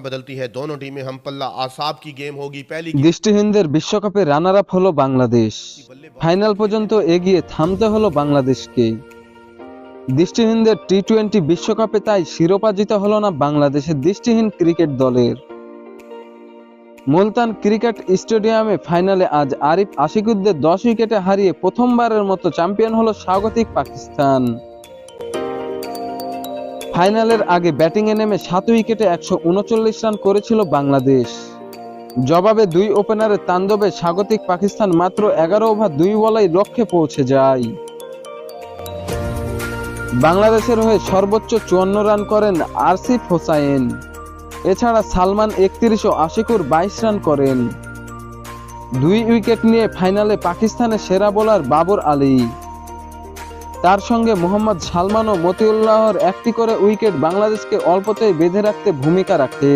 বদলতি হ্যাঁ দোনো টিমে হাম পাল্লা আসাব কি গেম হোগি পেলি দৃষ্টিহীনদের বিশ্বকাপে রানার আপ হলো বাংলাদেশ ফাইনাল পর্যন্ত এগিয়ে থামতে হলো বাংলাদেশকে দৃষ্টিহীনদের টি টোয়েন্টি বিশ্বকাপে তাই শিরোপা জিতে হলো না বাংলাদেশের দৃষ্টিহীন ক্রিকেট দলের মুলতান ক্রিকেট স্টেডিয়ামে ফাইনালে আজ আরিফ আশিকুদ্দের দশ উইকেটে হারিয়ে প্রথমবারের মতো চ্যাম্পিয়ন হলো স্বাগতিক পাকিস্তান ফাইনালের আগে ব্যাটিংয়ে নেমে সাত উইকেটে একশো উনচল্লিশ রান করেছিল বাংলাদেশ। জবাবে দুই ওপেনারের তাণ্ডবে স্বাগতিক পাকিস্তান মাত্র এগারো ওভার দুই বলাই লক্ষ্যে পৌঁছে যায়। বাংলাদেশের হয়ে সর্বোচ্চ চুয়ান্ন রান করেন আরসিফ হোসাইন। এছাড়া সালমান একত্রিশ ও আশিকুর বাইশ রান করেন। দুই উইকেট নিয়ে ফাইনালে পাকিস্তানের সেরা বোলার বাবর আলী। তার সঙ্গে মোহাম্মদ সালমান ও মতিউল্লাহর একটি করে উইকেট বাংলাদেশকে অল্পতেই বেঁধে রাখতে ভূমিকা রাখে।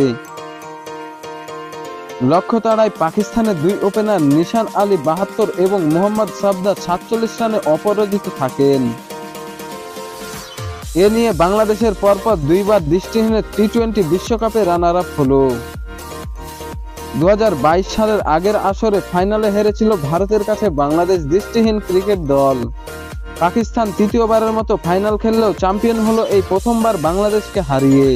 লক্ষ্য তাড়ায় পাকিস্তানের দুই ওপেনার নিশান আলী বাহাত্তর এবং মোহাম্মদ সাবদা সাতচল্লিশ রানে অপরাজিত থাকেন। এ নিয়ে বাংলাদেশের পরপর দুইবার দৃষ্টিহীনের টি টোয়েন্টি বিশ্বকাপে রানার আপ হলো দু সালের আগের আসরে ফাইনালে হেরেছিল ভারতের কাছে বাংলাদেশ দৃষ্টিহীন ক্রিকেট দল। পাকিস্তান তৃতীয়বারের মতো ফাইনাল খেললেও চ্যাম্পিয়ন হলো এই প্রথমবার বাংলাদেশকে হারিয়ে।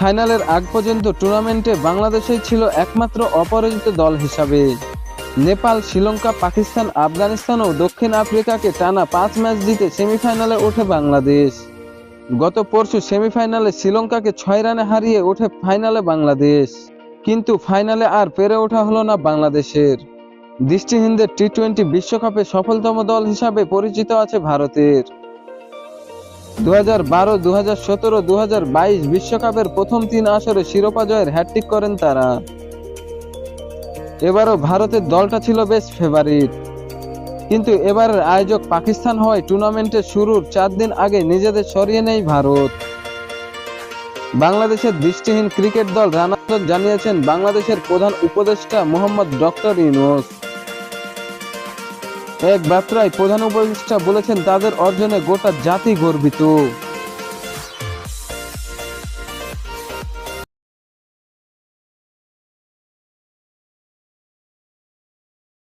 ফাইনালের আগ পর্যন্ত টুর্নামেন্টে বাংলাদেশই ছিল একমাত্র অপরাজিত দল হিসাবে। নেপাল, শ্রীলঙ্কা, পাকিস্তান, আফগানিস্তান ও দক্ষিণ আফ্রিকাকে টানা পাঁচ ম্যাচ জিতে সেমিফাইনালে ওঠে বাংলাদেশ। গত পরশু সেমিফাইনালে শ্রীলঙ্কাকে ছয় রানে হারিয়ে ওঠে ফাইনালে বাংলাদেশ। কিন্তু ফাইনালে আর পেরে ওঠা হলো না বাংলাদেশের। দৃষ্টিহীনদের টি টোয়েন্টি বিশ্বকাপে সফলতম দল হিসাবে পরিচিত আছে ভারতের। দু হাজার বারো দু হাজার সতেরো দু হাজার বাইশ বিশ্বকাপের প্রথম তিন আসরে শিরোপা জয়ের হ্যাট্রিক করেন তারা। এবারও ভারতের দলটা ছিল বেশ ফেভারিট কিন্তু এবারের আয়োজক পাকিস্তান হওয়ায় টুর্নামেন্টের শুরুর চার দিন আগে নিজেদের সরিয়ে নেয় ভারত। বাংলাদেশের দৃষ্টিহীন ক্রিকেট দল রানার জানিয়েছেন বাংলাদেশের প্রধান উপদেষ্টা মোহাম্মদ ডক্টর ইউনুস। এক বার্তায় প্রধান উপদেষ্টা বলেছেন, তাদের অর্জনে গোটা জাতি গর্বিত।